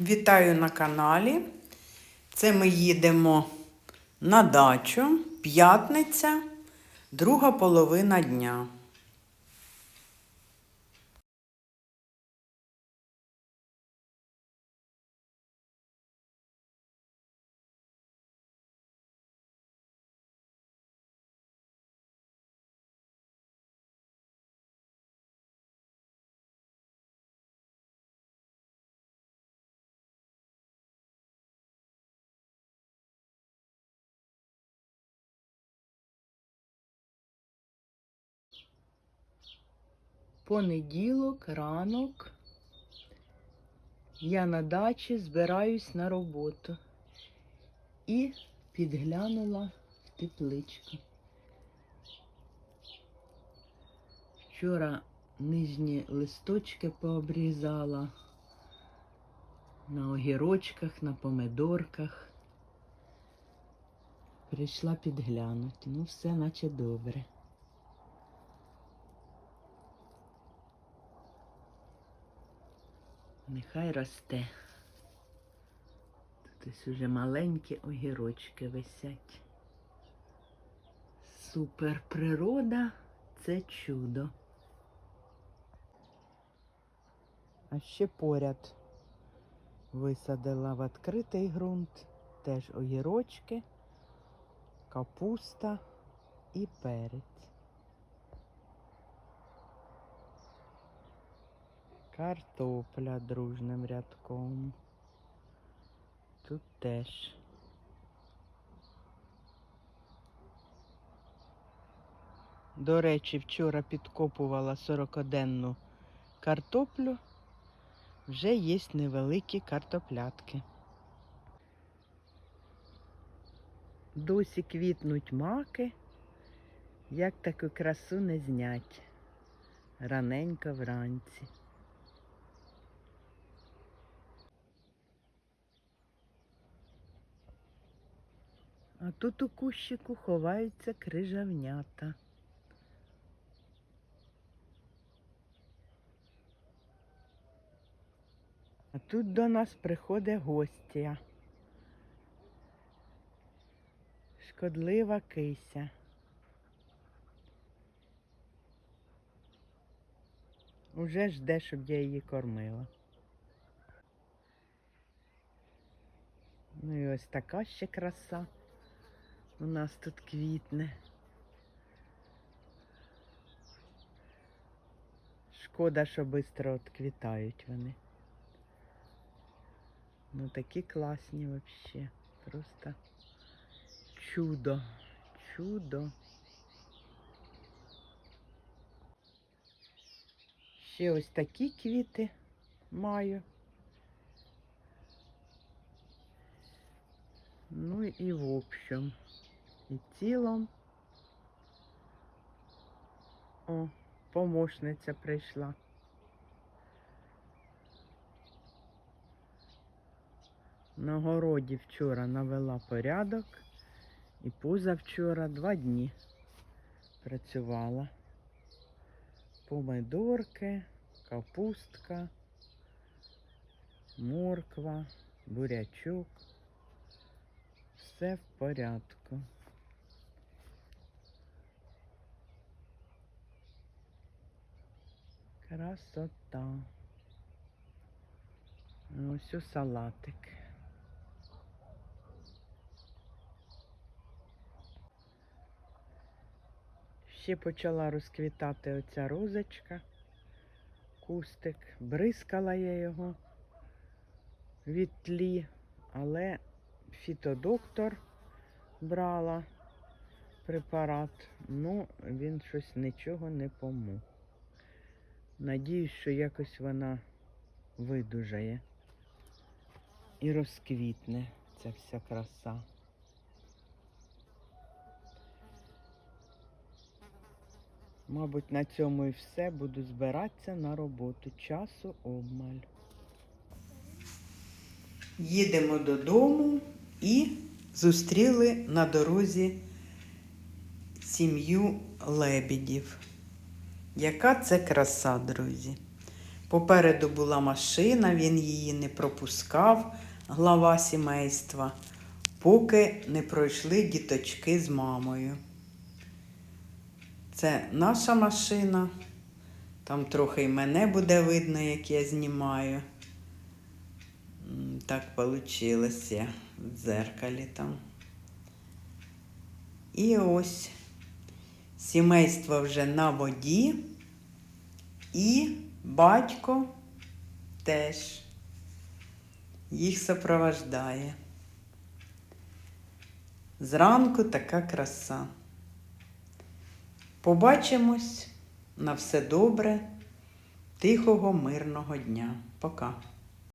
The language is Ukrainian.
Вітаю на каналі. Це ми їдемо на дачу. П'ятниця, друга половина дня. Понеділок, ранок. Я на дачі збираюсь на роботу і підглянула в тепличку. Вчора нижні листочки пообрізала на огірочках, на помидорках. Прийшла підглянути. Ну, все наче добре. Нехай росте. Тут ось уже маленькі огірочки висять. Супер природа це чудо. А ще поряд висадила в відкритий ґрунт теж огірочки, капуста і перець. Картопля дружним рядком. Тут теж. До речі, вчора підкопувала 40-денну картоплю. Вже є невеликі картоплятки. Досі квітнуть маки, як таку красу не знять. Раненько вранці. А тут у кущику ховаються крижавнята. А тут до нас приходить гостя. Шкодлива кися. Уже жде, щоб я її кормила. Ну і ось така ще краса у нас тут квітне. Шкода, що швидко відквітають вони. Ну такі класні взагалі. Просто чудо. Чудо. Ще ось такі квіти маю. Ну і в общем, і цілом. О, помощниця прийшла. На городі вчора навела порядок і позавчора два дні працювала. Помидорки, капустка, морква, бурячок. Все в порядку. Красота. Ось у салатик. Ще почала розквітати оця розочка, кустик. Бризкала я його від тлі, але фітодоктор брала препарат, ну він щось нічого не помог. Надіюсь, що якось вона видужає і розквітне ця вся краса. Мабуть, на цьому і все. Буду збиратися на роботу. Часу обмаль. Їдемо додому і зустріли на дорозі сім'ю лебідів. Яка це краса, друзі. Попереду була машина, він її не пропускав, глава сімейства, поки не пройшли діточки з мамою. Це наша машина. Там трохи й мене буде видно, як я знімаю. Так вийшло в дзеркалі там. І ось сімейство вже на воді, і батько теж їх супровождає. Зранку така краса. Побачимось на все добре, тихого, мирного дня. Пока.